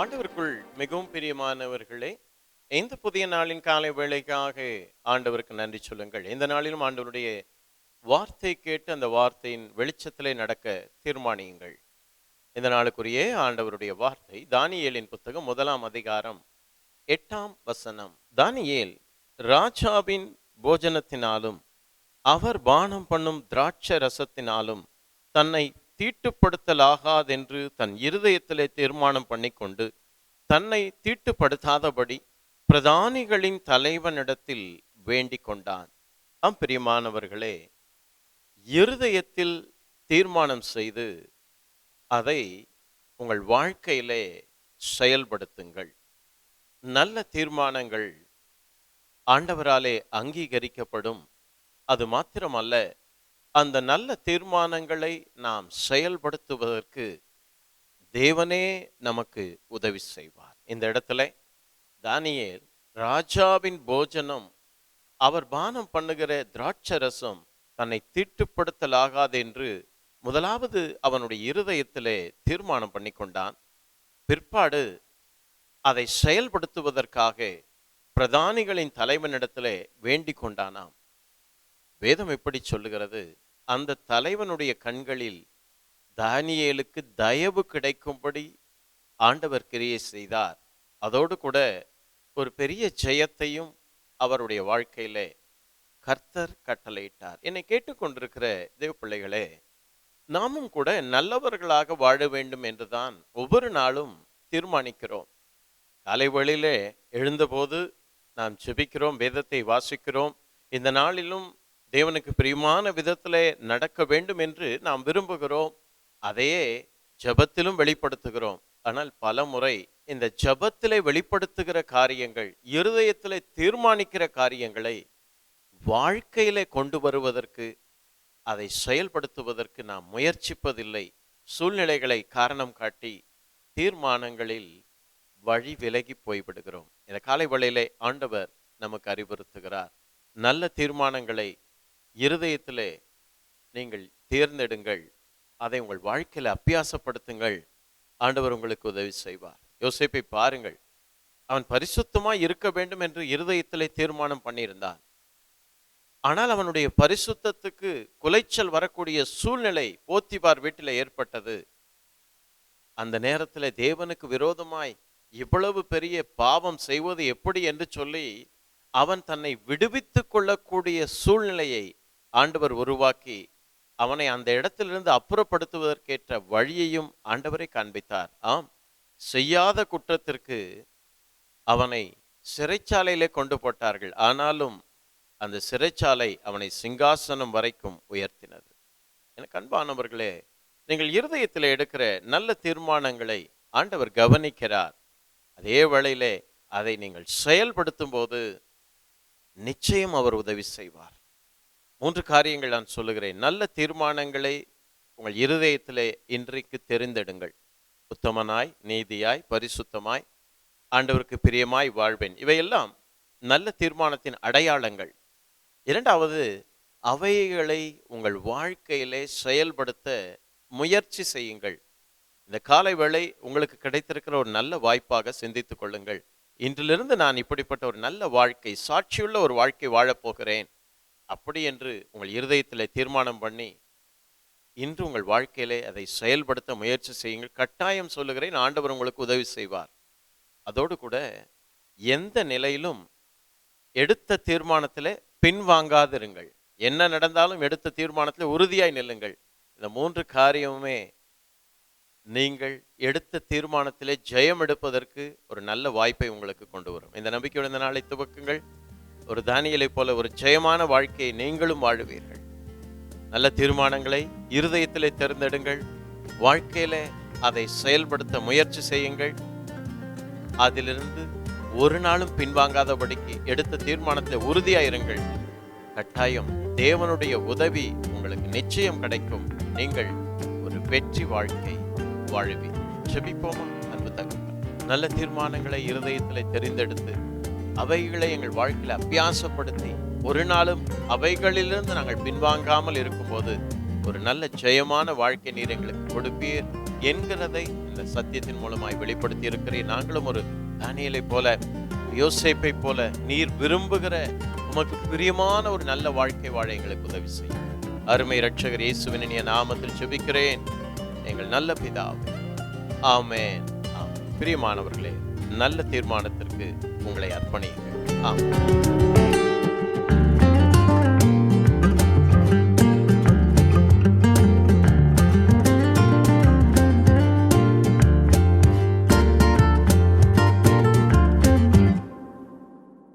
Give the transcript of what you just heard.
ஆண்டவருக்குள் மிகவும் பிரியமானவர்களே இந்த புதிய நாளின் காலை வேலைக்காக ஆண்டவருக்கு நன்றி சொல்லுங்கள். இந்த நாளிலும் ஆண்டவருடைய வார்த்தை கேட்டு அந்த வார்த்தையின் வெளிச்சத்திலே நடக்க தீர்மானியுங்கள். இந்த நாளுக்குரிய ஆண்டவருடைய வார்த்தை தானியேலின் புத்தகம் முதலாம் அதிகாரம் எட்டாம் வசனம். தானியேல் ராஜாவின் போஜனத்தினாலும் அவர் பானம் பண்ணும் திராட்ச ரசத்தினாலும் தன்னை தீட்டுப்படுத்தலாகாதென்று தன் இருதயத்திலே தீர்மானம் பண்ணிக்கொண்டு தன்னை தீட்டுப்படுத்தாதபடி பிரதானிகளின் தலைவனிடத்தில் வேண்டிக் கொண்டான். அம்பிரியமானவர்களே இருதயத்தில் தீர்மானம் செய்து அதை உங்கள் வாழ்க்கையிலே செயல்படுத்துங்கள். நல்ல தீர்மானங்கள் ஆண்டவராலே அங்கீகரிக்கப்படும். அது மாத்திரமல்ல அந்த நல்ல தீர்மானங்களை நாம் செயல்படுத்துவதற்கு தேவனே நமக்கு உதவி செய்வார். இந்த இடத்துல தானியேல் ராஜாவின் போஜனம் அவர் பானம் பண்ணுகிற திராட்சரசம் தன்னை தீட்டுப்படுத்தலாகாது என்று முதலாவது அவனுடைய இருதயத்திலே தீர்மானம் பண்ணி கொண்டான் பிற்பாடு அதை செயல்படுத்துவதற்காக பிரதானிகளின் தலைவனிடத்திலே வேண்டிக் கொண்டானாம் வேதம் எப்படி சொல்லுகிறது? அந்த தலைவனுடைய கண்களில் தானியேலுக்கு தயவு கிடைக்கும்படி ஆண்டவர் கிரியை செய்தார். அதோடு கூட ஒரு பெரிய ஜெயத்தையும் அவருடைய வாழ்க்கையிலே கர்த்தர் கட்டளையிட்டார். என்னை கேட்டுக்கொண்டிருக்கிற தேவ பிள்ளைகளே நாமும் கூட நல்லவர்களாக வாழ வேண்டும் என்றுதான் ஒவ்வொரு நாளும் தீர்மானிக்கிறோம். காலை வழியிலே எழுந்தபோது நாம் ஜெபிக்கிறோம் வேதத்தை வாசிக்கிறோம். இந்த நாளிலும் தேவனுக்கு பிரியமான விதத்திலே நடக்க வேண்டும் என்று நாம் விரும்புகிறோம். அதையே ஜபத்திலும் வெளிப்படுத்துகிறோம். ஆனால் பல முறை இந்த ஜபத்திலே வெளிப்படுத்துகிற காரியங்கள் இருதயத்திலே தீர்மானிக்கிற காரியங்களை வாழ்க்கையிலே கொண்டு வருவதற்கு அதை செயல்படுத்துவதற்கு நாம் முயற்சிப்பதில்லை. சூழ்நிலைகளை காரணம் காட்டி தீர்மானங்களில் வழி விலகி போய்விடுகிறோம். இந்த காலை வேளையிலே ஆண்டவர் நமக்கு அறிவுறுத்துகிறார். நல்ல தீர்மானங்களை இருதயத்திலே நீங்கள் தேர்ந்தெடுங்கள். அதை உங்கள் வாழ்க்கையில அபியாசப்படுத்துங்கள். ஆண்டவர் உங்களுக்கு உதவி செய்வார். யோசிப்பை பாருங்கள். அவன் பரிசுத்தமாக இருக்க வேண்டும் என்று இருதயத்திலே தீர்மானம் பண்ணியிருந்தான். ஆனால் அவனுடைய பரிசுத்தத்துக்கு குலைச்சல் வரக்கூடிய சூழ்நிலை போத்திபார் வீட்டில் ஏற்பட்டது. அந்த நேரத்தில் தேவனுக்கு விரோதமாய் இவ்வளவு பெரிய பாவம் செய்வது எப்படி என்று சொல்லி அவன் தன்னை விடுவித்து கொள்ளக்கூடிய சூழ்நிலையை ஆண்டவர் உருவாக்கி அவனை அந்த இடத்திலிருந்து அப்புறப்படுத்துவதற்கேற்ற வழியையும் ஆண்டவரை காண்பித்தார். ஆம் செய்யாத குற்றத்திற்கு அவனை சிறைச்சாலையிலே கொண்டு போட்டார்கள். ஆனாலும் அந்த சிறைச்சாலை அவனை சிங்காசனம் வரைக்கும் உயர்த்தினது. எனக்கு அன்பானவர்களே நீங்கள் இருதயத்தில் எடுக்கிற நல்ல தீர்மானங்களை ஆண்டவர் கவனிக்கிறார். அதே வேளையிலே அதை நீங்கள் செயல்படுத்தும் போது நிச்சயம் அவர் உதவி செய்வார். மூன்று காரியங்கள் நான் சொல்லுகிறேன். நல்ல தீர்மானங்களை உங்கள் இருதயத்திலே இன்றைக்கு தெரிந்தெடுங்கள். உத்தமனாய் நீதியாய் பரிசுத்தமாய் ஆண்டவருக்கு பிரியமாய் வாழ்வேன். இவையெல்லாம் நல்ல தீர்மானத்தின் அடையாளங்கள். இரண்டாவது அவைகளை உங்கள் வாழ்க்கையிலே செயல்படுத்த முயற்சி செய்யுங்கள். இந்த காலை வேளை உங்களுக்கு கிடைத்திருக்கிற ஒரு நல்ல வாய்ப்பாக சிந்தித்துக் கொள்ளுங்கள். இன்றிலிருந்து நான் இப்படிப்பட்ட ஒரு நல்ல வாழ்க்கை சாட்சியுள்ள ஒரு வாழ்க்கை வாழப்போகிறேன் அப்படி என்று உங்கள் இருதயத்தில் தீர்மானம் பண்ணி இன்று உங்கள் வாழ்க்கையிலே அதை செயல்படுத்த முயற்சி செய்யுங்கள். கட்டாயம் சொல்லுகிறேன் ஆண்டவர் உங்களுக்கு உதவி செய்வார். அதோடு கூட எந்த நிலையிலும் எடுத்த தீர்மானத்தில் பின்வாங்காதிருங்கள். என்ன நடந்தாலும் எடுத்த தீர்மானத்தில் உறுதியாய் நில்லுங்கள். இந்த மூன்று காரியமுமே நீங்கள் எடுத்த தீர்மானத்திலே ஜெயம் எடுப்பதற்கு ஒரு நல்ல வாய்ப்பை உங்களுக்கு கொண்டு வரும். இந்த நம்பிக்கையுடன் நாளை துவக்குங்கள். ஒரு தானியலைப் போல ஒரு ஜெயமான வாழ்க்கையை நீங்களும் வாழுவீர்கள். நல்ல தீர்மானங்களை இருதயத்திலே தேர்ந்தெடுங்கள். வாழ்க்கையில அதை செயல்படுத்த முயற்சி செய்யுங்கள். அதிலிருந்து ஒரு நாளும் பின்வாங்காதபடிக்கு எடுத்த தீர்மானத்தை உறுதியாயிருங்கள். கட்டாயம் தேவனுடைய உதவி உங்களுக்கு நிச்சயம் கிடைக்கும். நீங்கள் ஒரு வெற்றி வாழ்க்கை வாழுவீர் ஜெபிப்போமா? அன்பு தகவல் நல்ல தீர்மானங்களை இருதயத்தில் தெரிந்தெடுத்து அவைகளை எங்கள் வாழ்க்கையில் அபியாசப்படுத்தி ஒரு நாளும் அவைகளிலிருந்து நாங்கள் பின்வாங்காமல் இருக்கும்போது ஒரு நல்ல ஜெயமான வாழ்க்கை நீர் எங்களுக்கு கொடுப்பீர் என்கிறதை இந்த சத்தியத்தின் மூலமாய் வெளிப்படுத்தி இருக்கிறேன் நாங்களும் ஒரு தானியலை போல யோசிப்பை போல நீர் விரும்புகிற உமக்கு பிரியமான ஒரு நல்ல வாழ்க்கை வாழ எங்களுக்கு உதவி செய்யும் அருமை ரட்சகர் இயேசுவினிய நாமத்தில் செபிக்கிறேன் எங்கள் நல்ல பிதாவே ஆமே பிரியமானவர்களே நல்ல தீர்மானத்திற்கு உங்களை அர்ப்பணியுங்கள். ஆமென்.